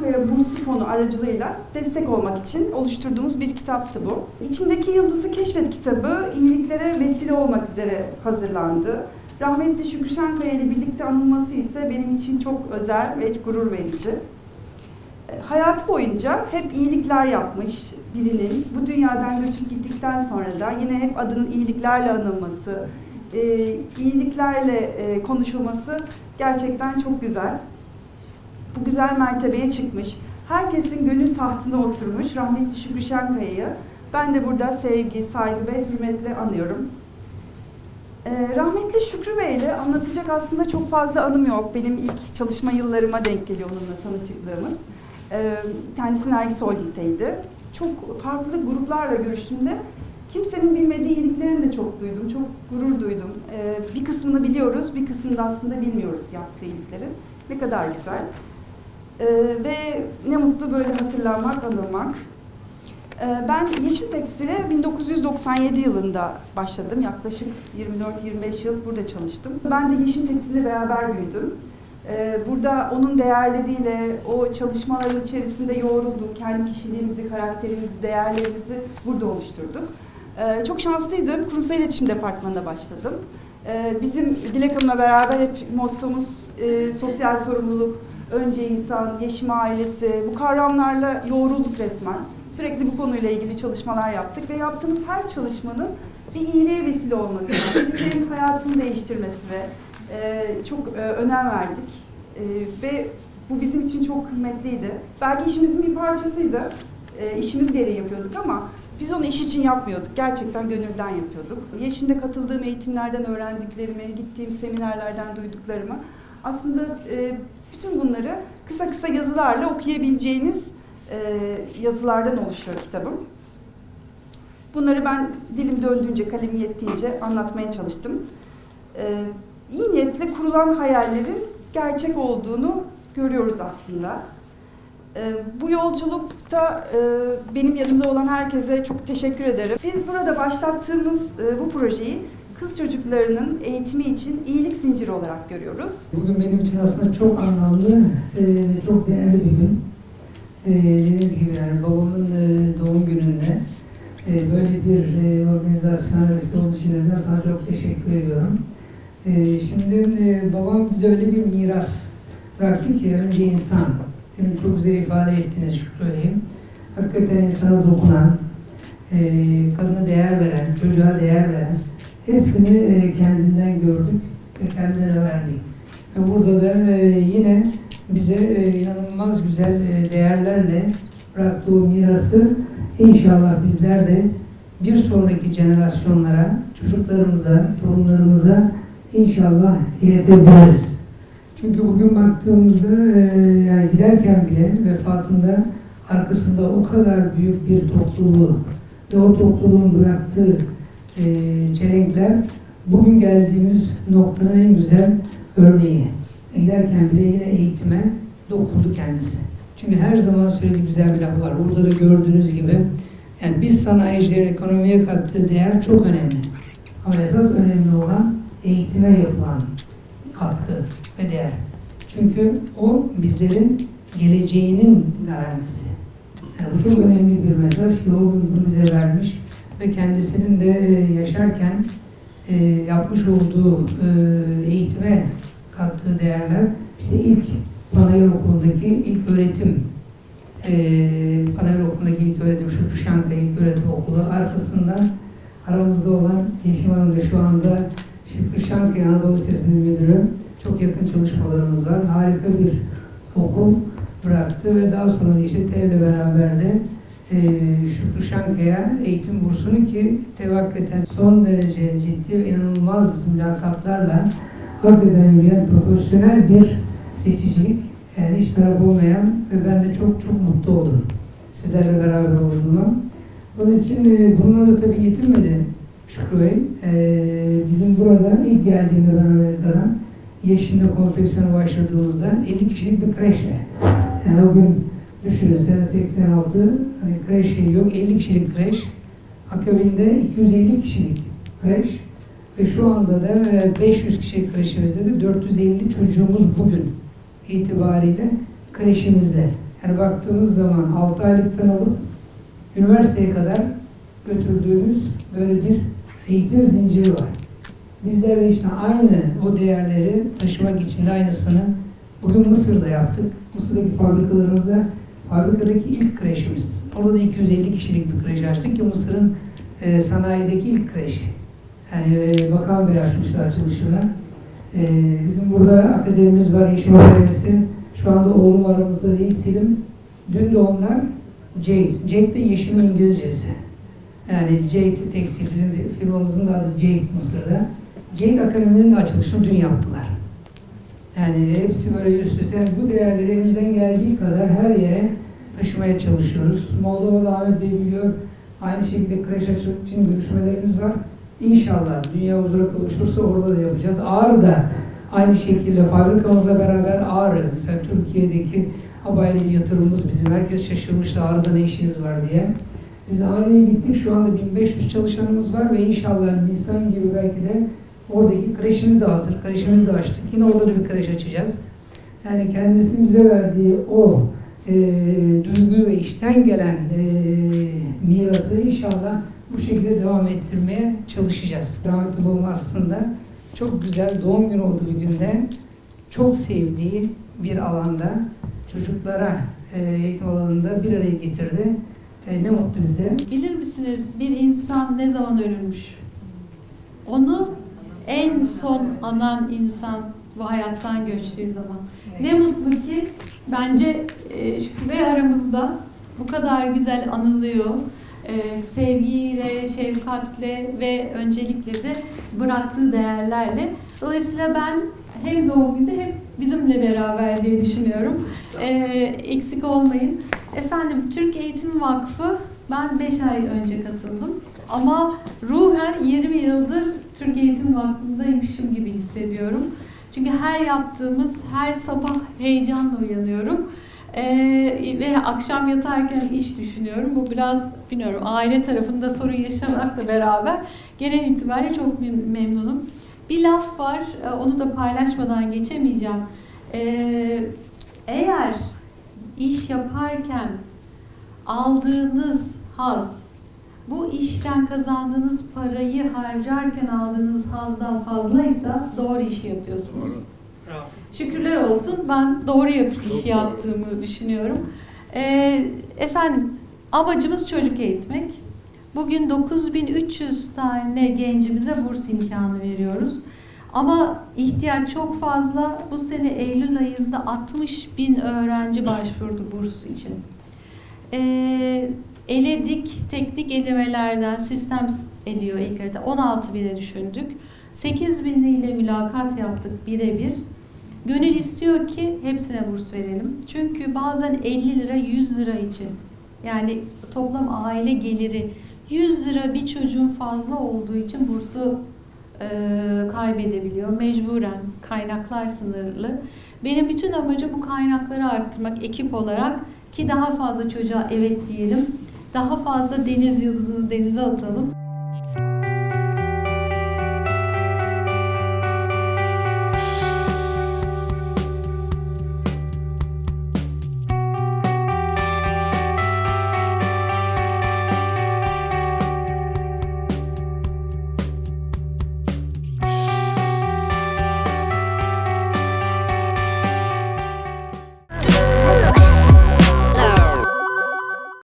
Şükürşenkaya Bursu Fonu aracılığıyla destek olmak için oluşturduğumuz bir kitaptı bu. İçindeki Yıldızı Keşfet kitabı iyiliklere vesile olmak üzere hazırlandı. Rahmetli Şükrü Şenkaya ile birlikte anılması ise benim için çok özel ve gurur verici. E, Hayatı boyunca hep iyilikler yapmış birinin bu dünyadan göçüp gittikten sonra da yine hep adının iyiliklerle anılması, e, iyiliklerle e, konuşulması gerçekten çok güzel. Bu güzel mertebeye çıkmış. Herkesin gönül tahtına oturmuş rahmetli Şükrü Şenkaya'yı ben de burada sevgi, saygı ve hürmetle anıyorum. Ee, rahmetli Şükrü Bey ile anlatacak aslında çok fazla anım yok. Benim ilk çalışma yıllarıma denk geliyor onunla tanışıklığımız. Ee, kendisi Nergis Holding'teydi. Çok farklı gruplarla görüştüğümde kimsenin bilmediği iyiliklerini de çok duydum, çok gurur duydum. Ee, bir kısmını biliyoruz, bir kısmını da aslında bilmiyoruz yaptığı iyiliklerin. Ne kadar güzel. Ee, ve ne mutlu böyle hatırlanmak, anılmak. Ee, Ben Yeşil Tekstil'e 1997 yılında başladım. Yaklaşık 24-25 yıl burada çalıştım. Ben de Yeşil Tekstil'le beraber büyüdüm. Ee, Burada onun değerleriyle, o çalışmaların içerisinde yoğrulduk. Kendi kişiliğimizi, karakterimizi, değerlerimizi burada oluşturduk. Ee, Çok şanslıydım. Kurumsal İletişim Departmanı'nda başladım. Bizim Dilek Hanım'la beraber hep mottomuz e, sosyal sorumluluk, önce insan, yeşim ailesi, bu kavramlarla yoğrulduk resmen. Sürekli bu konuyla ilgili çalışmalar yaptık ve yaptığımız her çalışmanın bir iyiliğe vesile olması, birilerinin hayatını değiştirmesi ve e, çok e, önem verdik. E, ve bu bizim için çok kıymetliydi. Belki işimizin bir parçasıydı, e, işimiz gereği yapıyorduk ama biz onu iş için yapmıyorduk, gerçekten gönülden yapıyorduk. Yeşim'de katıldığım eğitimlerden öğrendiklerimi, gittiğim seminerlerden duyduklarımı aslında e, bütün bunları kısa kısa yazılarla okuyabileceğiniz e, yazılardan oluşuyor kitabım. Bunları ben dilim döndüğünce, kalemim yettiğince anlatmaya çalıştım. E, iyi niyetle kurulan hayallerin gerçek olduğunu görüyoruz aslında. E, bu yolculukta e, benim yanımda olan herkese çok teşekkür ederim. Biz burada başlattığımız e, bu projeyi kız çocuklarının eğitimi için iyilik zinciri olarak görüyoruz. Bugün benim için aslında çok anlamlı e, ve çok değerli bir gün. E, dediğiniz gibi yani babamın e, doğum gününde böyle bir e, organizasyon vesile olduğu için sana çok teşekkür ediyorum. Şimdi babam bize öyle bir miras bıraktı ki önce insan. Demin çok güzel ifade ettiniz Şükrü Bey. Hakikaten insana dokunan, kadına değer veren, çocuğa değer veren hepsini e, kendinden gördük ve kendinden öğrendik. Burada da e, yine bize e, inanılmaz güzel değerlerle bıraktığı mirası inşallah bizler de bir sonraki jenerasyonlara, çocuklarımıza, torunlarımıza inşallah iletebiliriz. Çünkü bugün baktığımızda yani giderken bile vefatında arkasında o kadar büyük bir topluluğu ve o topluluğun bıraktığı e, çelenkler bugün geldiğimiz noktanın en güzel örneği. Giderken bile yine eğitime dokundu kendisi. Çünkü her zaman söylediği güzel bir laf var. Burada da gördüğünüz gibi yani biz sanayicilerin ekonomiye kattığı değer çok önemli. Ama esas önemli olan eğitime yapılan katkı ve değer. Çünkü o bizlerin geleceğinin garantisi. Yani bu çok önemli bir mesaj ki bunu bize vermiş ve kendisinin de e, yaşarken e, yapmış olduğu e, eğitime kattığı değerler işte ilk Panayır Okulu'ndaki ilk öğretim e, Panayır Okulu'ndaki ilk öğretim Şükrü Şankaya ilk öğretim okulu arkasından aramızda olan Yeşim Hanım da şu anda Şükrü Şankaya Anadolu Lisesi'nin müdürü çok yakın çalışmalarımız var. Harika bir okul bıraktı ve daha sonra işte TEV'le beraber de e, Şükrü Şankaya eğitim bursunu ki tevakketen son derece ciddi ve inanılmaz mülakatlarla hakikaten yürüyen profesyonel bir seçicilik yani hiç taraf olmayan ve ben de çok çok mutlu oldum sizlerle beraber olduğuma. Onun için e, bununla da tabii yetinmedi Şükrü Bey. E, bizim burada ilk geldiğimde ben Amerika'dan Yeşil'de konfeksiyona başladığımızda 50 kişilik bir kreşle yani o gün düşünün sene 86 hani kreş yok 50 kişilik kreş akabinde 250 kişilik kreş ve şu anda da e, 500 kişilik kreşimizde de 450 çocuğumuz bugün itibariyle kreşimizde. Yani baktığımız zaman 6 aylıktan alıp üniversiteye kadar götürdüğümüz böyle bir eğitim zinciri var. Bizler de işte aynı o değerleri taşımak için de aynısını bugün Mısır'da yaptık. Mısır'daki fabrikalarımızda fabrikadaki ilk kreşimiz. Orada da 250 kişilik bir kreş açtık ki Mısır'ın e, sanayideki ilk kreşi. Yani e, Bakan Bey açmıştı açılışını. E, bizim burada akademimiz var, Yeşil Akademisi. Şu anda oğlum aramızda değil, Selim. Dün de onlar Jade. Jade de yeşilin İngilizcesi. Yani Jade Tekstil, bizim firmamızın da adı Jade Mısır'da. Jade Akademi'nin de açılışını dün yaptılar. Yani hepsi böyle üst üste. Bu değerleri elimizden geldiği kadar her yere taşımaya çalışıyoruz. Moldova'da Ahmet Bey biliyor. Aynı şekilde kreş açmak için görüşmelerimiz var. İnşallah dünya huzura kavuşursa orada da yapacağız. Ağrı'da aynı şekilde fabrikamızla beraber Ağrı, mesela Türkiye'deki bir yatırımımız bizim. Herkes şaşırmıştı Ağrı'da ne işiniz var diye. Biz Ağrı'ya gittik. Şu anda 1500 çalışanımız var ve inşallah Nisan gibi belki de oradaki kreşimiz de hazır. Kreşimizi de açtık. Yine orada da bir kreş açacağız. Yani kendisinin bize verdiği o e, duygu ve işten gelen e, mirası inşallah bu şekilde devam ettirmeye çalışacağız. Rahmetli babam aslında çok güzel doğum günü olduğu bir günde çok sevdiği bir alanda çocuklara e, eğitim alanında bir araya getirdi. E, ne mutlu bize. Bilir misiniz bir insan ne zaman ölürmüş? Onu en son anan insan bu hayattan göçtüğü zaman. Ne mutlu ki bence e, Şükrü Bey aramızda bu kadar güzel anılıyor. E, sevgiyle, şefkatle ve öncelikle de bıraktığı değerlerle. Dolayısıyla ben hem doğum günde hem bizimle beraber diye düşünüyorum. E, eksik olmayın. Efendim Türk Eğitim Vakfı ben 5 ay önce katıldım. Ama ruhen 20 yıldır Türk Eğitim Vakfı'ndaymışım gibi hissediyorum. Çünkü her yaptığımız, her sabah heyecanla uyanıyorum. Ee, ve akşam yatarken iş düşünüyorum. Bu biraz bilmiyorum aile tarafında sorun yaşamakla beraber genel itibariyle çok mem- memnunum. Bir laf var, e, onu da paylaşmadan geçemeyeceğim. Ee, eğer iş yaparken aldığınız haz, bu işten kazandığınız parayı harcarken aldığınız hazdan fazlaysa doğru işi yapıyorsunuz. Şükürler olsun ben doğru yap işi yaptığımı düşünüyorum. Ee, efendim amacımız çocuk eğitmek. Bugün 9300 tane gencimize burs imkanı veriyoruz. Ama ihtiyaç çok fazla. Bu sene Eylül ayında 60 bin öğrenci başvurdu burs için. Ee, eledik teknik elemelerden sistem ediyor ilk harita 16 bine düşündük. 8 biniyle mülakat yaptık birebir. Gönül istiyor ki hepsine burs verelim. Çünkü bazen 50 lira 100 lira için yani toplam aile geliri 100 lira bir çocuğun fazla olduğu için bursu e, kaybedebiliyor. Mecburen kaynaklar sınırlı. Benim bütün amacım bu kaynakları arttırmak ekip olarak ki daha fazla çocuğa evet diyelim. Daha fazla deniz yıldızını denize atalım.